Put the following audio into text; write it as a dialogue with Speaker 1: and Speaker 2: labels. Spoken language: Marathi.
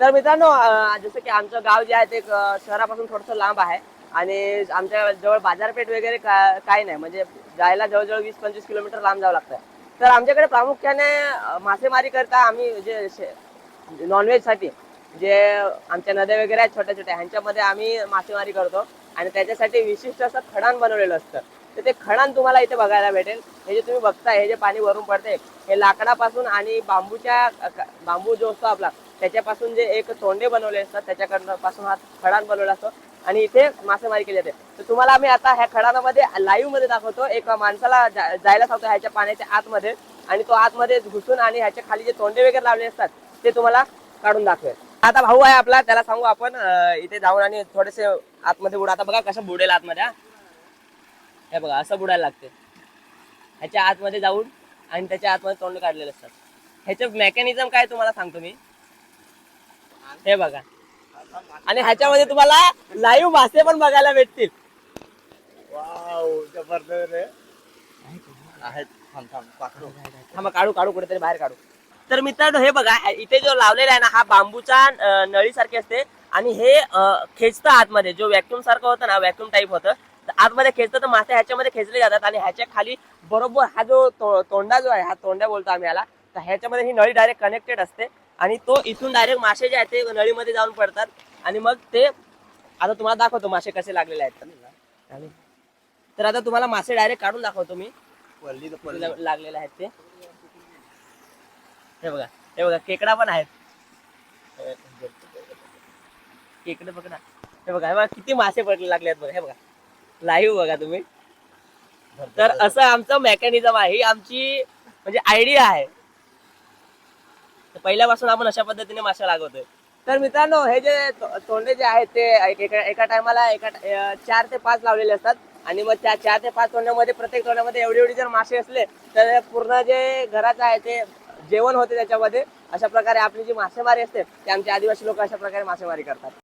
Speaker 1: तर मित्रांनो जसं की आमचं गाव जे आहे ते शहरापासून थोडंसं लांब आहे. आणि आमच्या जवळ बाजारपेठ वगैरे का- काही नाही. म्हणजे जायला जवळजवळ वीस पंचवीस किलोमीटर लांब जावं लागतं तर आमच्याकडे प्रामुख्याने मासेमारी करता आम्ही जे शे- जे आमच्या नद्या वगैरे आहेत छोट्या छोट्या ह्यांच्यामध्ये आम्ही मासेमारी करतो. आणि त्याच्यासाठी विशिष्ट असं खडान बनवलेलं असतं. तर ते खडान तुम्हाला इथे बघायला भेटेल. हे जे तुम्ही बघताय हे जे पाणी वरून पडते हे लाकडापासून आणि बांबूच्या बांबू जो असतो आपला त्याच्यापासून जे एक तोंडे बनवले असतात त्याच्याकडनं पासून हा खडान बनवला असतो. आणि इथे मासेमारी केली जाते. तर तुम्हाला आम्ही आता ह्या खडानामध्ये लाईव्हमध्ये दाखवतो. एका माणसाला जायला सांगतो ह्याच्या पाण्याच्या आतमध्ये. आणि तो आतमध्ये घुसून आणि ह्याच्या खाली जे तोंडे वगैरे लावले असतात ते तुम्हाला काढून दाखवेल. आता भाऊ आहे आपला त्याला सांगू आपण इथे जाऊन आणि थोडेसे आतमध्ये बुडा आता बघा कसं बुडेल आतमध्ये हे. बघा असं बुडायला लागते. ह्याच्या आतमध्ये जाऊन आणि त्याच्या आतमध्ये तोंड काढलेले असतात. ह्याचं मेकॅनिझम काय तुम्हाला सांगतो मी. हे बघा. आणि ह्याच्यामध्ये तुम्हाला लाईव्ह मासे पण बघायला भेटतील.
Speaker 2: थांब
Speaker 1: काढू काढू कुठेतरी बाहेर काढू. तर मित्रांनो हे बघा इथे जो लावलेला आहे ना हा बांबूचा नळी सारखे असते. आणि हे खेचतं आतमध्ये. जो व्हॅक्युम सारखं होतं ना व्हॅक्युम टाईप होतं. आतमध्ये खेचतं तर मासे ह्याच्यामध्ये खेचले जातात. आणि ह्याच्या खाली बरोबर हा जो तोंडा जो आहे हा तोंडा बोलतो आम्ही याला. तर ह्याच्यामध्ये ही नळी डायरेक्ट कनेक्टेड असते. आणि तो इथून डायरेक्ट मासे जे आहेत ते नळीमध्ये जाऊन पडतात. आणि मग ते आता तुम्हाला दाखवतो मासे कसे लागलेले आहेत. आणि- तर आता तुम्हाला मासे डायरेक्ट काढून दाखवतो मी. लागलेले आहेत ते. हे बघा हे बघा केकडा पण आहेत. केकडे बघा हे बघा हे बघा किती मासे पडले लागले आहेत बघा हे बघा. लाईव्ह बघा तुम्ही. तर असं आमचं मेकॅनिझम आहे. ही आमची म्हणजे आयडिया आहे. पहिल्यापासून आपण अशा पद्धतीने मासे लागवतोय. तर मित्रांनो हे जे तोंडे जे आहेत ते एका टायमाला एका चार ते पाच लावलेले असतात. आणि मग त्या चार ते पाच तोंड्यामध्ये प्रत्येक तोंड्यामध्ये एवढी एवढी जर मासे असले तर पूर्ण जे घराचं आहे ते जेवण होते त्याच्यामध्ये. अशा प्रकारे आपली जी मासेमारी असते ते आमचे आदिवासी लोक अशा प्रकारे मासेमारी करतात.